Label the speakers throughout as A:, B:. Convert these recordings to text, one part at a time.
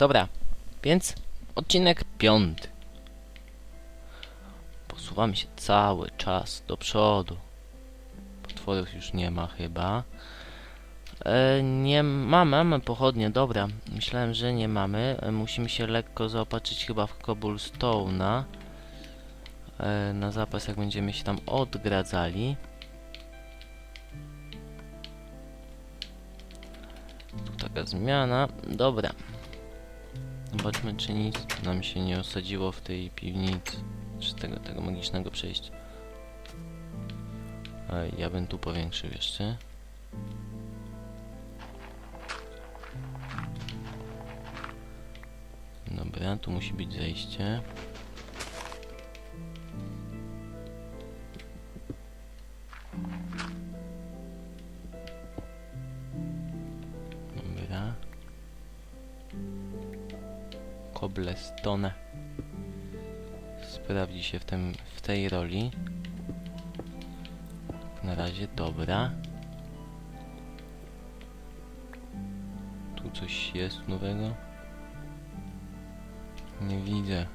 A: Dobra, więc odcinek piąty. Posuwamy się cały czas do przodu. Potworów już nie ma chyba. E, nie ma, mamy pochodnie, dobra. Myślałem, że nie mamy. E, musimy się lekko zaopatrzyć chyba w cobblestone'a. E, na zapas, jak będziemy się tam odgradzali. Taka zmiana. Dobra. Zobaczmy, czy nic nam się nie osadziło w tej piwnicy. Czy tego, tego magicznego przejścia. Ej, ja bym tu powiększył jeszcze. Dobra, tu musi być zejście. Cobblestone sprawdzi się w, tym, w tej roli. Na razie dobra. Tu coś jest nowego? Nie widzę.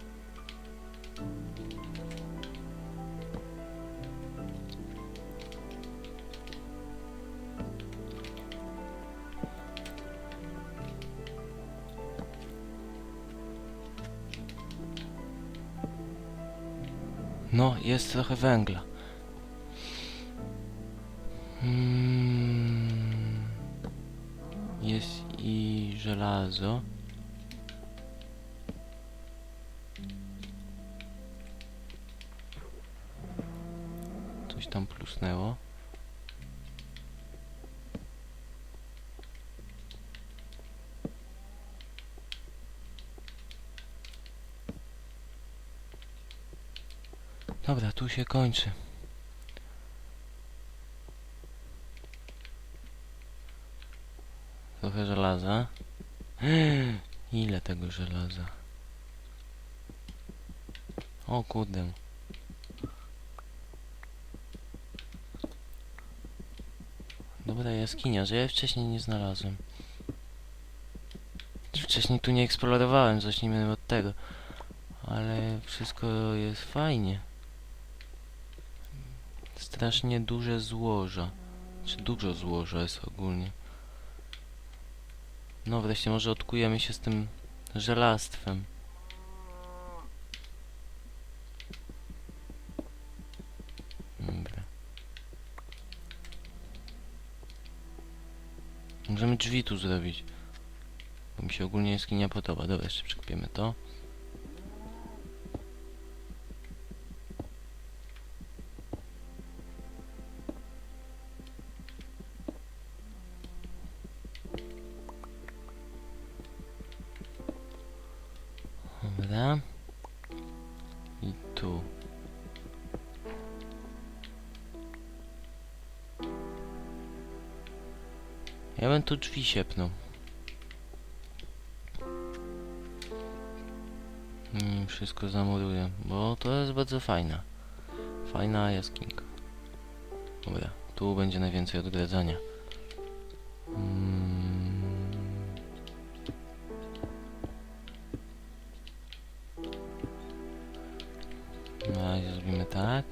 A: No, jest trochę węgla. Mm, jest i żelazo. Coś tam plusnęło. Dobra, tu się kończy. Trochę żelaza. Ile tego żelaza? O kurde. Dobra jaskinia, że ja wcześniej nie znalazłem. Wcześniej tu nie eksplorowałem, zacznijmy od tego. Ale wszystko jest fajnie. Strasznie duże złoża. Czy dużo złoża jest ogólnie. No wreszcie może odkujemy się z tym żelastwem. Dobra. Możemy drzwi tu zrobić. Bo mi się ogólnie jaskinia podoba. Dobra, jeszcze przekupiemy to. Ja bym tu drzwi siepnął. Mm, wszystko zamuruję, bo to jest bardzo fajna. Fajna jaskinka. Dobra, tu będzie najwięcej odgradzania. Mm. Na razie zrobimy tak.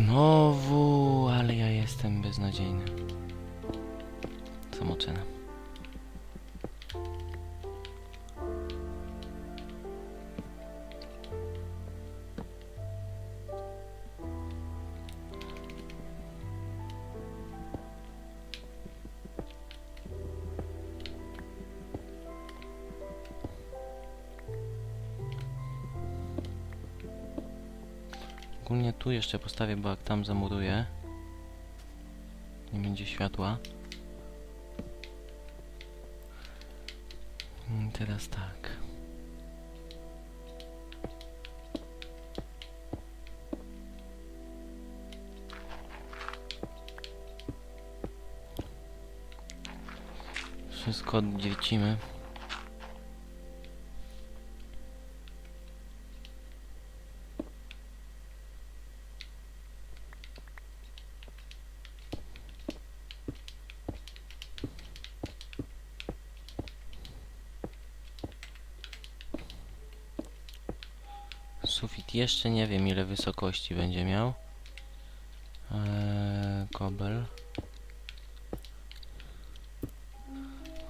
A: Znowu, ale ja jestem beznadziejny. Samoocena. Postawię, bo jak tam zamuruję, nie będzie światła. Mm, Teraz tak. Wszystko oddzielcimy. Jeszcze nie wiem ile wysokości będzie miał. Eee, kobel.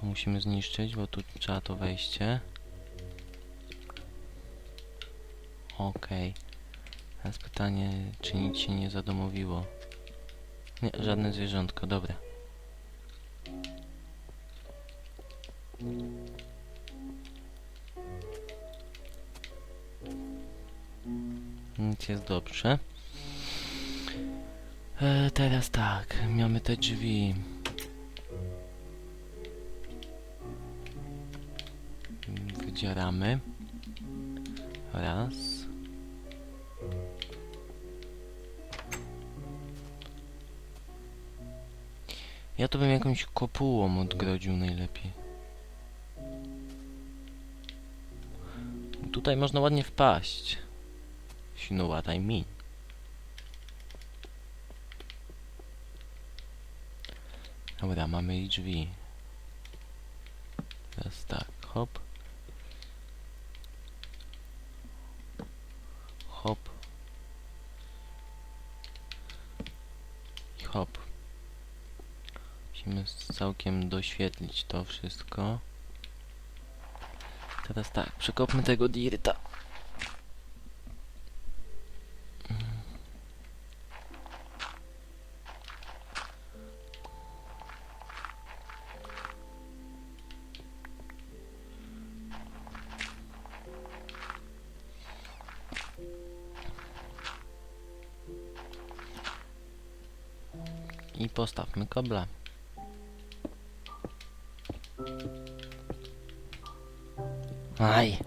A: Musimy zniszczyć, bo tu trzeba to wejście. Okej. Teraz pytanie, czy nic się nie zadomowiło. Nie, żadne zwierzątko, dobra. Jest dobrze. E, teraz tak, mamy te drzwi. Wydzieramy. Raz. Ja to bym jakąś kopułą odgrodził najlepiej. Tutaj można ładnie wpaść. You know what I mean. Dobra, mamy i drzwi. Teraz tak, hop. Hop. I hop. Musimy całkiem doświetlić to wszystko. Teraz tak, przekopmy tego dirta. Kobla. Aj!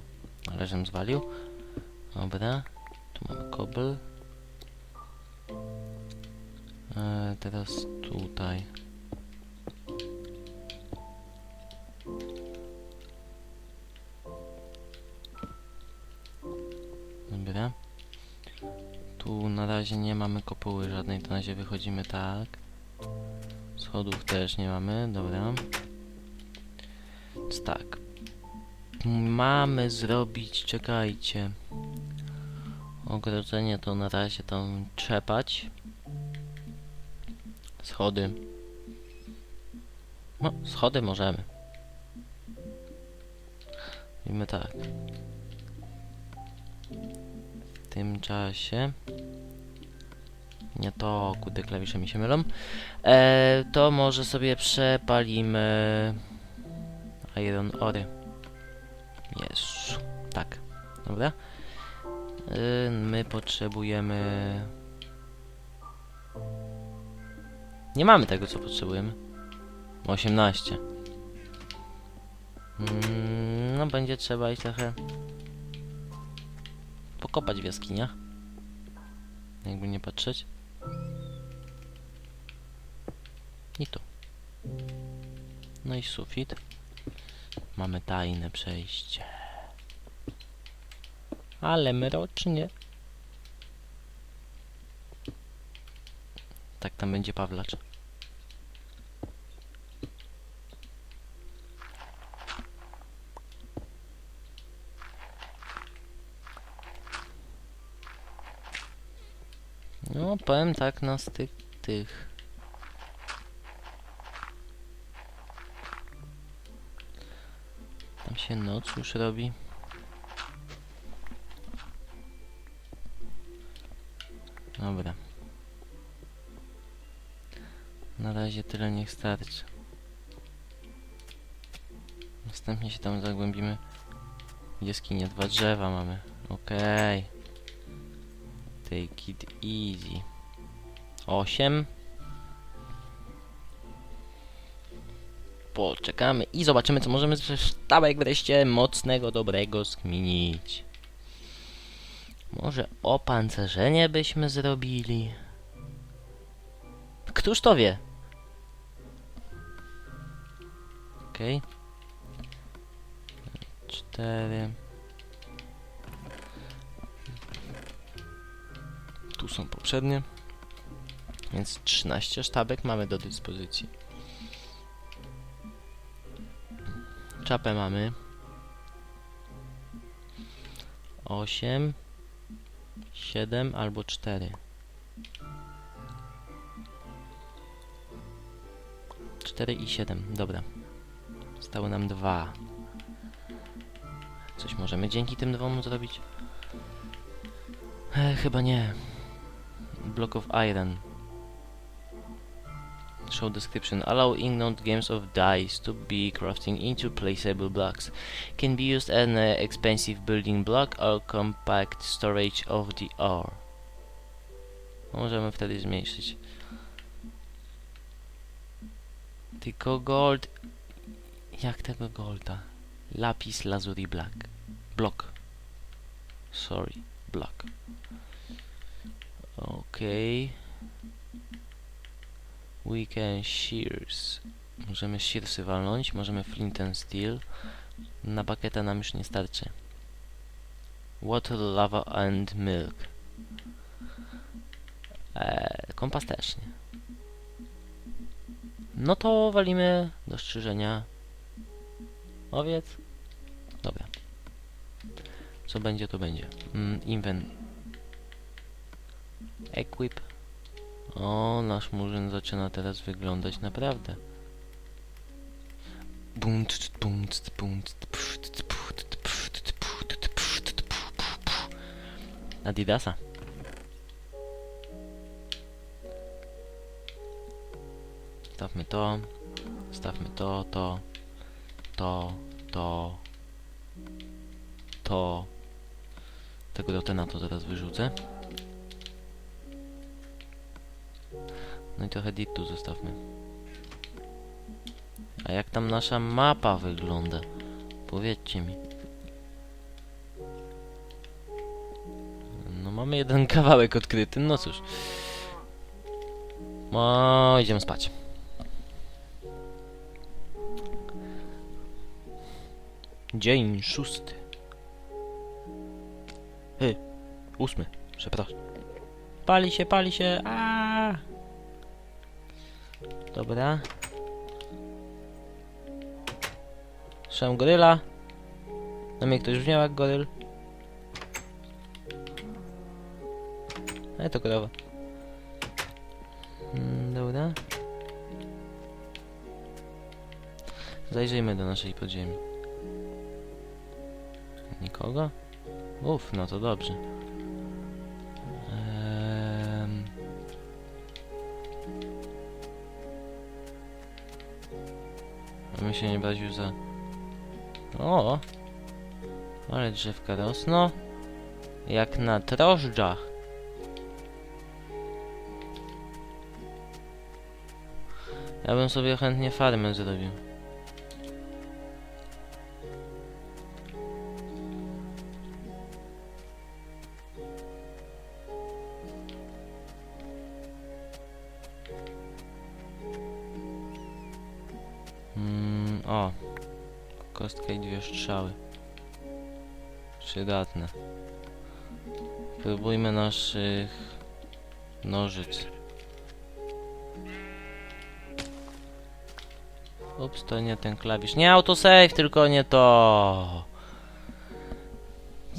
A: Ale żem zwalił. Dobra. Tu mamy kobel. E, teraz tutaj. Dobra. Tu na razie nie mamy kopuły żadnej, to na razie wychodzimy tak. Schodów też nie mamy, dobra. Więc tak. Mamy zrobić, czekajcie. Ogrodzenie to na razie tam trzepać. Schody. No, schody możemy. Robimy tak. W tym czasie... Nie to, kurde, klawisze mi się mylą. E, to może sobie przepalimy Iron Ory. Jezu. Tak. Dobra. Y, my potrzebujemy... Nie mamy tego, co potrzebujemy. 18. Mm, no, będzie trzeba i trochę pokopać w jaskiniach. Jakby nie patrzeć. I tu. No i sufit. Mamy tajne przejście. Ale mrocznie. Tak tam będzie Pawlacz. No, powiem tak na styk tych. Tam się noc już robi. Dobra. Na razie tyle niech starczy. Następnie się tam zagłębimy. Jaskinie dwa drzewa mamy. Okej. Take it easy. 8. Poczekamy i zobaczymy, co możemy ze sztabek wreszcie mocnego, dobrego skminić. Może opancerzenie byśmy zrobili? Któż to wie? Okej. Cztery. Tu są poprzednie. Więc 13 sztabek mamy do dyspozycji. Czapę mamy. 8 7 albo 4 4 i 7, dobra. Zostały nam dwa. Coś możemy dzięki tym dwom zrobić? E, chyba nie. Block of Iron Show description. Allow ignite games of dice to be crafting into placeable blocks. Can be used as an expensive building block or compact storage of the ore. Możemy wtedy zmniejszyć. Tylko gold... Jak tego golda? Lapis lazuli black. Block. Sorry. Block. Okej. We can shears. Możemy shearsy walnąć, możemy flint and steel. Na bakieta nam już nie starczy. Water, lava and milk. Eee, kompas też nie. No to walimy do strzyżenia owiec. Dobra. Co będzie, to będzie. Mm, inven. Equip. O, nasz murzyn zaczyna teraz wyglądać naprawdę. Bunt, bunt, bunt. Adidasa. Stawmy to. Stawmy to, to, to, to, to. Tego rotena to zaraz wyrzucę. No i trochę ditu zostawmy. A jak tam nasza mapa wygląda? Powiedzcie mi. No mamy jeden kawałek odkryty, no cóż. No, idziemy spać. Dzień szósty. Hy, ósmy, przepraszam. Pali się, pali się, aaa! Dobra. Szem goryla. Na mnie ktoś brzmiał jak goryl. Ale to krowa. Mm, dobra. Zajrzyjmy do naszej podziemi. Nikogo? Uff, no to dobrze. Się nie bawił za... O! Ale drzewka rosną. Jak na drożdżach. Ja bym sobie chętnie farmę zrobił. To nie ten klawisz. Nie autosave, tylko nie to.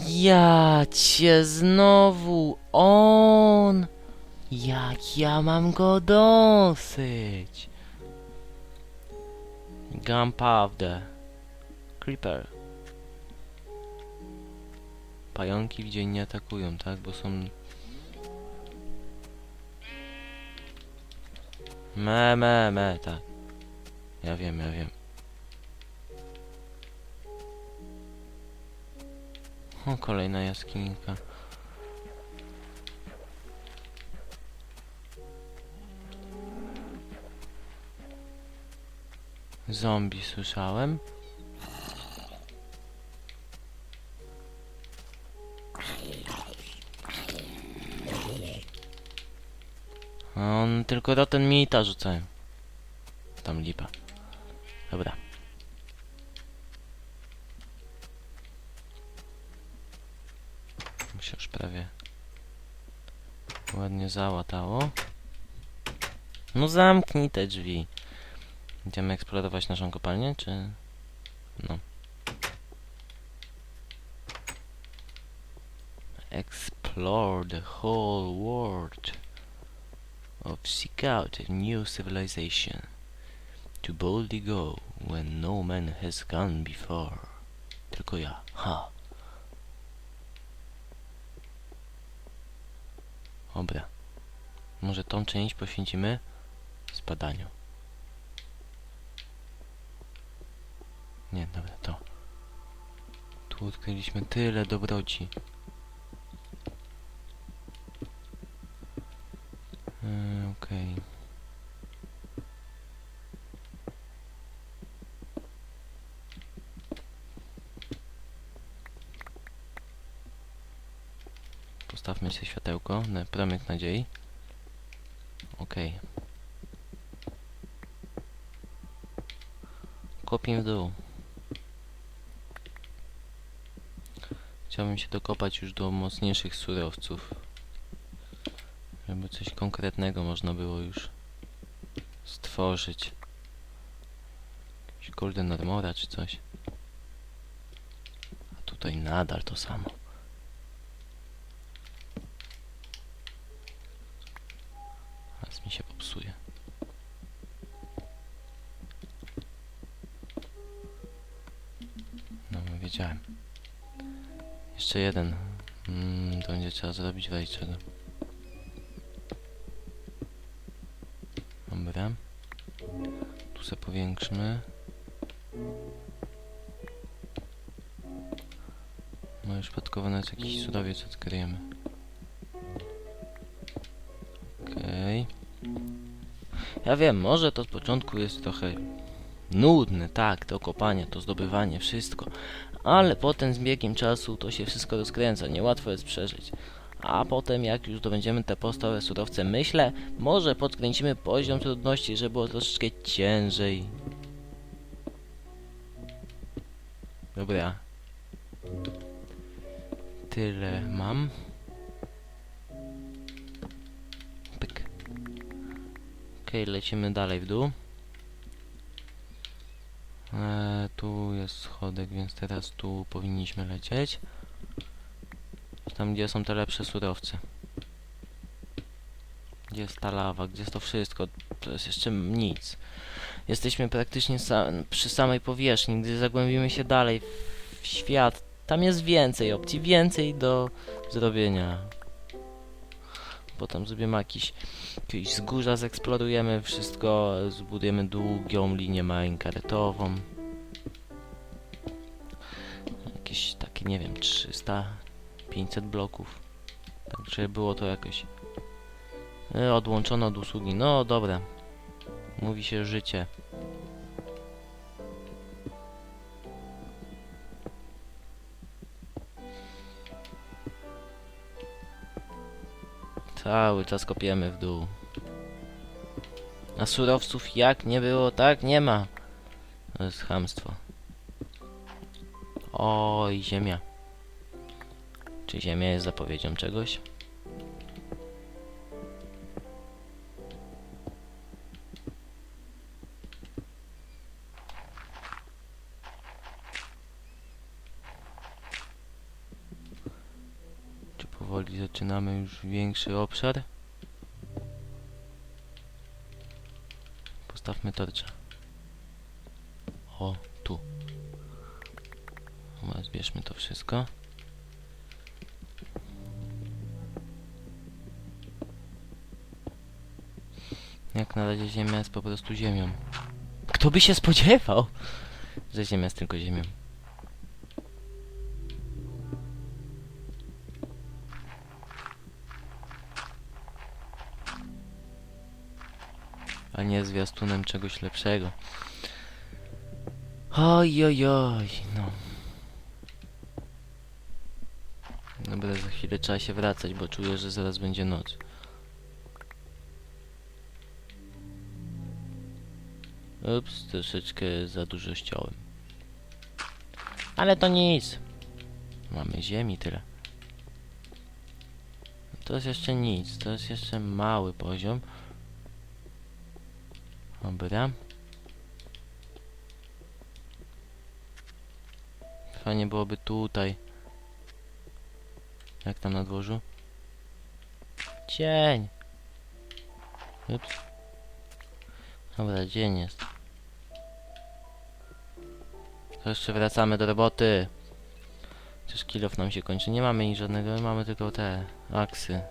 A: Ja cię znowu. On. Jak ja mam go dosyć. Gunpowder. Creeper. Pająki w dzień nie atakują, tak? Bo są... Me, me, me, tak. Ja wiem, ja wiem. O, kolejna jaskinka. Zombie słyszałem. On tylko do ten milita rzucają. Tam lipa. Dobra. Mi się już prawie ładnie załatało. No zamknij te drzwi. Idziemy eksplorować naszą kopalnię, czy... No. Explore the whole world of seek out a new civilization to boldly go when no man has gone before. Tylko ja. Ha. Dobra. Może tą część poświęcimy spadaniu. Nie, dobra, to. Tu odkryliśmy tyle dobroci. Yy, Okej. Postawmy światełko, na promyk nadziei. Okej. Kopię w dół. Chciałbym się dokopać już do mocniejszych surowców. Żeby coś konkretnego można było już stworzyć. Jakiś golden armora czy coś. A tutaj nadal to samo. Raz mi się popsuje. No, no Jeszcze jeden. Mm, to będzie trzeba zrobić wejście. Dobra. Tu se powiększmy. No już przypadkowo nawet jakiś surowiec odkryjemy. Okej. Ja wiem, może to z początku jest trochę nudne, tak, to kopanie, to zdobywanie, wszystko. Ale potem z biegiem czasu to się wszystko rozkręca, niełatwo jest przeżyć. A potem jak już zdobędziemy te podstawowe surowce, myślę, może podkręcimy poziom trudności, żeby było troszeczkę ciężej. Dobra. Tyle mam. Pyk. Okej, lecimy dalej w dół. Eee, tu jest schodek, więc teraz tu powinniśmy lecieć. Tam, gdzie są te lepsze surowce. Gdzie jest ta lawa, gdzie jest to wszystko. To jest jeszcze nic. Jesteśmy praktycznie przy samej powierzchni. Gdy zagłębimy się dalej w świat, tam jest więcej opcji, więcej do zrobienia. Potem zrobimy jakiś, jakieś wzgórza, zeksplorujemy wszystko, zbudujemy długią linię minecartową. Jakieś takie, nie wiem, 300, 500 bloków. Tak, żeby było to jakoś e, odłączone od usługi. No dobra. Mówi się życie. Cały czas kopiemy w dół. A surowców jak nie było, tak nie ma. To jest chamstwo. Oj, ziemia. Czy ziemia jest zapowiedzią czegoś? Większy obszar? Postawmy tarczę. O, tu. Zbierzmy to wszystko. Jak na razie Ziemia jest po prostu Ziemią. Kto by się spodziewał, że Ziemia jest tylko Ziemią? Nie zwiastunem czegoś lepszego. Oj, oj, oj, no. Dobra, za chwilę trzeba się wracać, bo czuję, że zaraz będzie noc. Ups, troszeczkę za dużo ściąłem. Ale to nic. Mamy ziemi tyle. To jest jeszcze nic, to jest jeszcze mały poziom. Dobra. Fajnie byłoby tutaj. Jak tam na dworzu? Dzień! Ups. Dobra, dzień jest. To jeszcze wracamy do roboty. Chociaż kilof nam się kończy. Nie mamy nic żadnego, mamy tylko te aksy.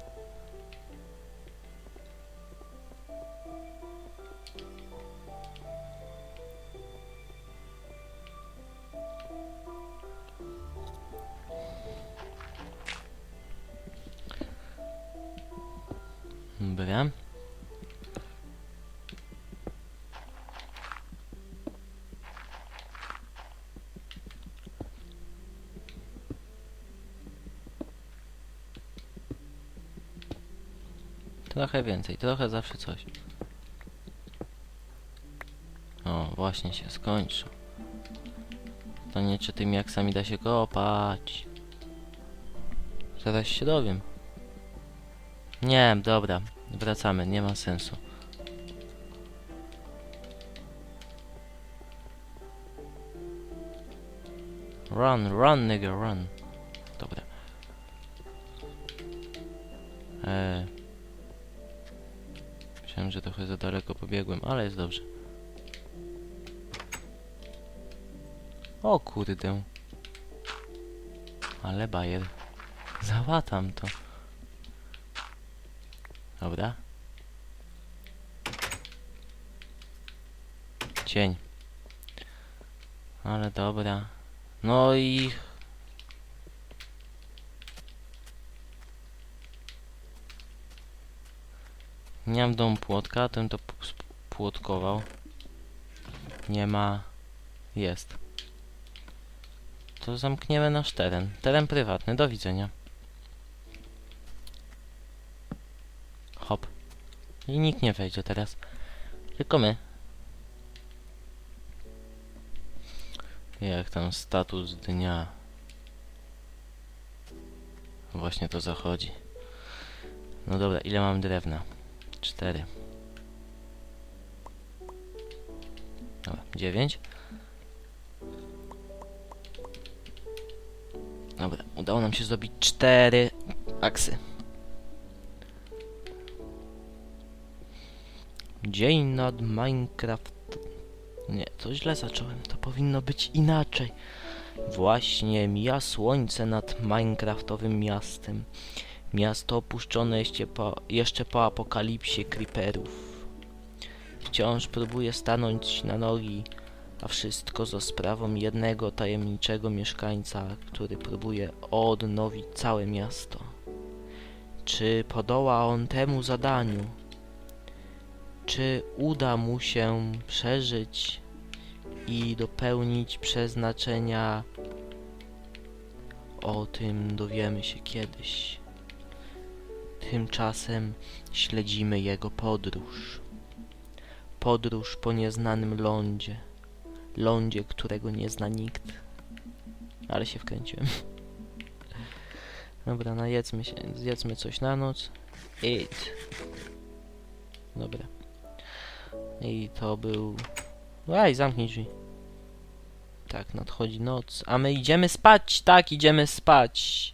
A: Trochę więcej, trochę zawsze coś. O, właśnie się skończył. To nie czy tymi jaksami da się kopać. Zaraz się dowiem. Nie, dobra. Wracamy, nie ma sensu. Run, run, nigga, run. Że trochę za daleko pobiegłem, ale jest dobrze. O kurde. Ale bajer. Załatam to. Dobra. Cień. Ale dobra. No i... Nie mam domu płotka, ten to płotkował. Nie ma... Jest. To zamkniemy nasz teren. Teren prywatny, do widzenia. Hop. I nikt nie wejdzie teraz. Tylko my. Jak tam status dnia? Właśnie to zachodzi. No dobra, ile mam drewna? Cztery. Dobra, dziewięć. Dobra, udało nam się zrobić cztery aksy. Dzień nad Minecraft. Nie, to źle zacząłem. To powinno być inaczej. Właśnie mija słońce nad Minecraftowym miastem. Miasto opuszczone jeszcze po, jeszcze po apokalipsie creeperów. Wciąż próbuje stanąć na nogi, a wszystko za sprawą jednego tajemniczego mieszkańca, który próbuje odnowić całe miasto. Czy podoła on temu zadaniu? Czy uda mu się przeżyć i dopełnić przeznaczenia? O tym dowiemy się kiedyś. Tymczasem śledzimy jego podróż. Podróż po nieznanym lądzie. Lądzie, którego nie zna nikt. Ale się wkręciłem. Dobra, najedzmy się, zjedzmy coś na noc. Eat. Dobra. I to był... Ej, zamknij drzwi. Tak, nadchodzi noc, a my idziemy spać. Tak, idziemy spać.